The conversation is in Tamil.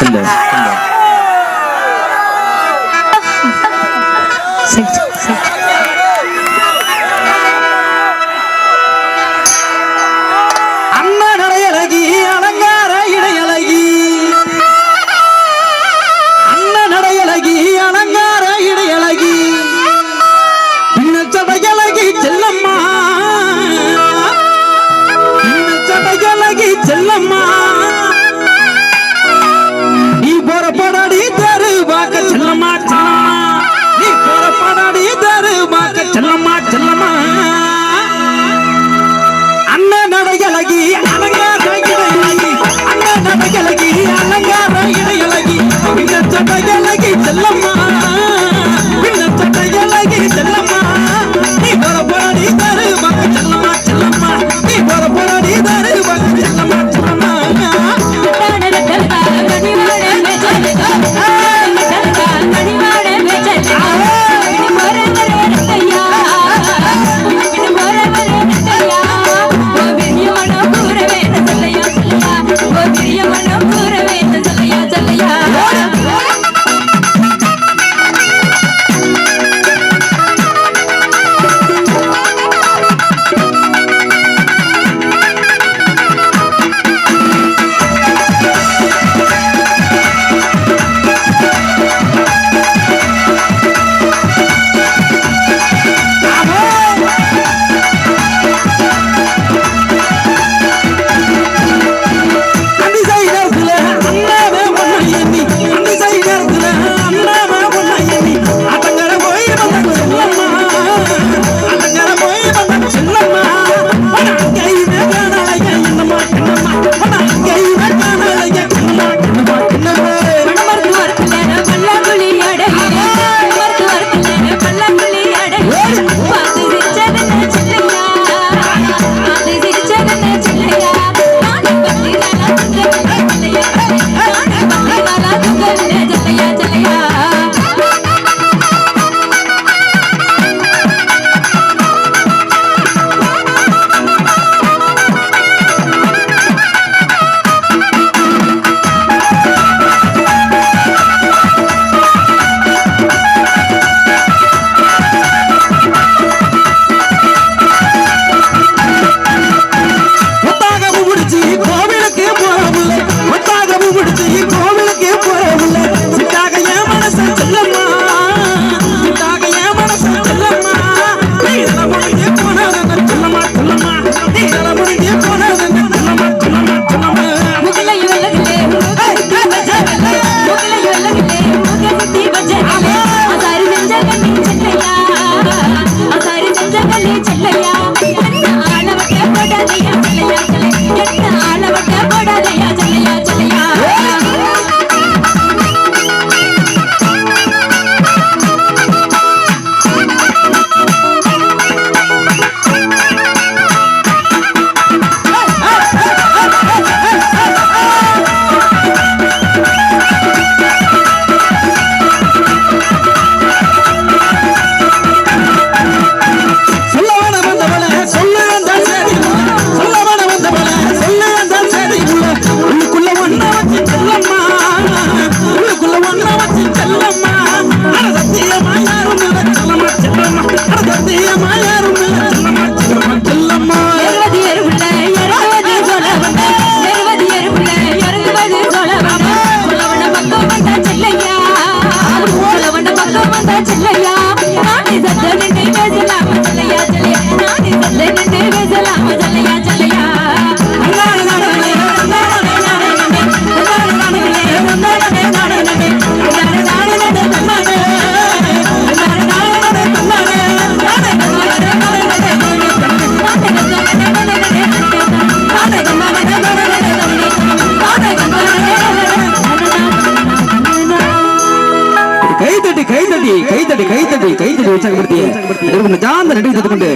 Hello. Hello. நானே சத்த நின்று பேசலாமா? ஜல்லையா ஜல்லையா நானே சத்த நின்று பேசலாமா? ஜல்லையா உற்சாகப்படுத்தி நிறுவன ஜாந்த நன்றி தத்துக்கொண்டு